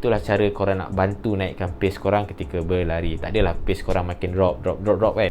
Itulah cara korang nak bantu naikkan pace korang ketika berlari. Tak adalah pace korang makin drop, drop, drop, drop kan.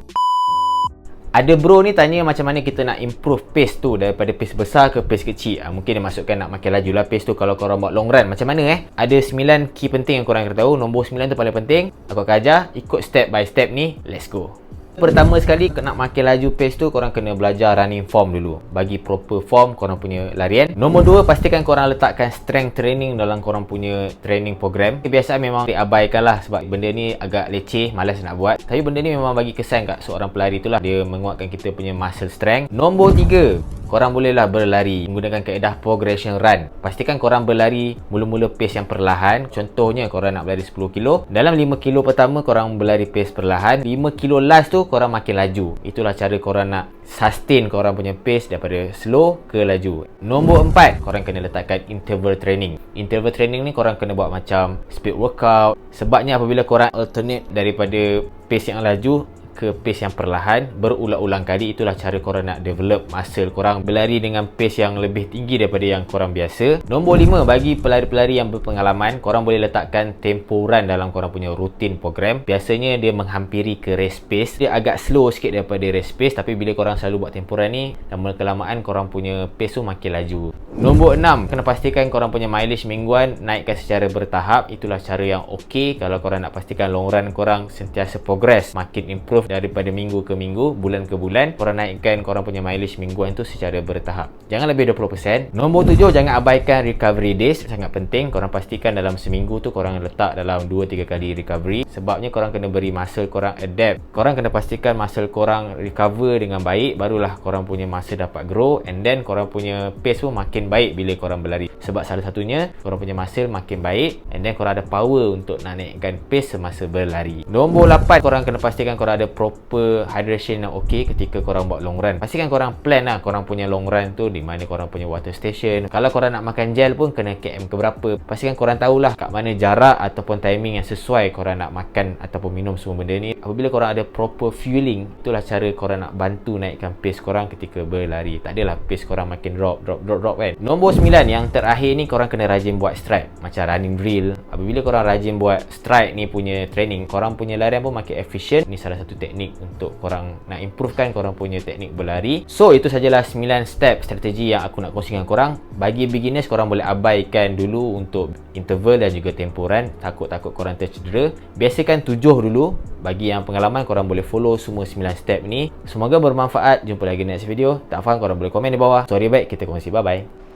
Ada bro ni tanya macam mana kita nak improve pace tu daripada pace besar ke pace kecil. Ha, mungkin dia masukkan nak makin laju lah pace tu kalau korang buat long run. Macam mana eh? Ada 9 key penting yang korang kena tahu. Nombor 9 tu paling penting. Aku akan ajar. Ikut step by step ni. Let's go. Pertama sekali nak makin laju pace tu korang kena belajar running form dulu. Bagi proper form korang punya larian. Nombor dua pastikan korang letakkan strength training dalam korang punya training program. Kebiasaan memang diabaikan lah sebab benda ni agak leceh, malas nak buat. Tapi benda ni memang bagi kesan kat seorang pelari tu lah. Dia menguatkan kita punya muscle strength. Nombor tiga, korang bolehlah berlari menggunakan kaedah progression run. Pastikan korang berlari mula-mula pace yang perlahan. Contohnya korang nak berlari 10 kilo. Dalam 5 kilo pertama korang berlari pace perlahan. 5 kilo last tu korang makin laju. Itulah cara korang nak sustain korang punya pace daripada slow ke laju. Nombor empat, korang kena letakkan interval training. Interval training ni korang kena buat macam speed workout. Sebabnya apabila korang alternate daripada pace yang laju ke pace yang perlahan berulang-ulang kali itulah cara korang nak develop muscle korang. Berlari dengan pace yang lebih tinggi daripada yang korang biasa. Nombor 5 bagi pelari-pelari yang berpengalaman korang boleh letakkan tempo run dalam korang punya rutin program. Biasanya dia menghampiri ke race pace. Dia agak slow sikit daripada race pace tapi bila korang selalu buat tempo run ni dan kelamaan korang punya pace tu makin laju. Nombor 6 kena pastikan korang punya mileage mingguan naikkan secara bertahap. Itulah cara yang ok kalau korang nak pastikan long run korang sentiasa progress makin improve daripada minggu ke minggu, bulan ke bulan, korang naikkan korang punya mileage mingguan tu secara bertahap. Jangan lebih 20%. Nombor tujuh, jangan abaikan recovery days. Sangat penting. Korang pastikan dalam seminggu tu korang letak dalam 2-3 kali recovery. Sebabnya korang kena beri muscle korang adapt. Korang kena pastikan muscle korang recover dengan baik. Barulah korang punya muscle dapat grow. And then korang punya pace pun makin baik bila korang berlari. Sebab salah satunya, korang punya muscle makin baik. And then korang ada power untuk naikkan pace semasa berlari. Nombor 8, korang kena pastikan korang ada proper hydration yang okey ketika korang buat long run. Pastikan korang plan lah korang punya long run tu di mana korang punya water station. Kalau korang nak makan gel pun kena KM ke berapa. Pastikan korang tahulah kat mana jarak ataupun timing yang sesuai korang nak makan ataupun minum semua benda ni. Apabila korang ada proper fueling, itulah cara korang nak bantu naikkan pace korang ketika berlari. Tak adalah pace korang makin drop, drop, drop, drop kan. Nombor 9 yang terakhir ni korang kena rajin buat stride. Macam running drill. Apabila korang rajin buat stride ni punya training, korang punya larian pun makin efficient. Ni salah satu teknik untuk korang nak improvekan korang punya teknik berlari. So itu sajalah 9 step strategi yang aku nak kongsikan korang. Bagi beginners korang boleh abaikan dulu untuk interval dan juga temporan. Takut-takut korang tercedera. Biasakan 7 dulu. Bagi yang pengalaman korang boleh follow semua 9 step ni. Semoga bermanfaat. Jumpa lagi next video. Tak faham korang boleh komen di bawah. Sorry baik kita kongsi. Bye bye.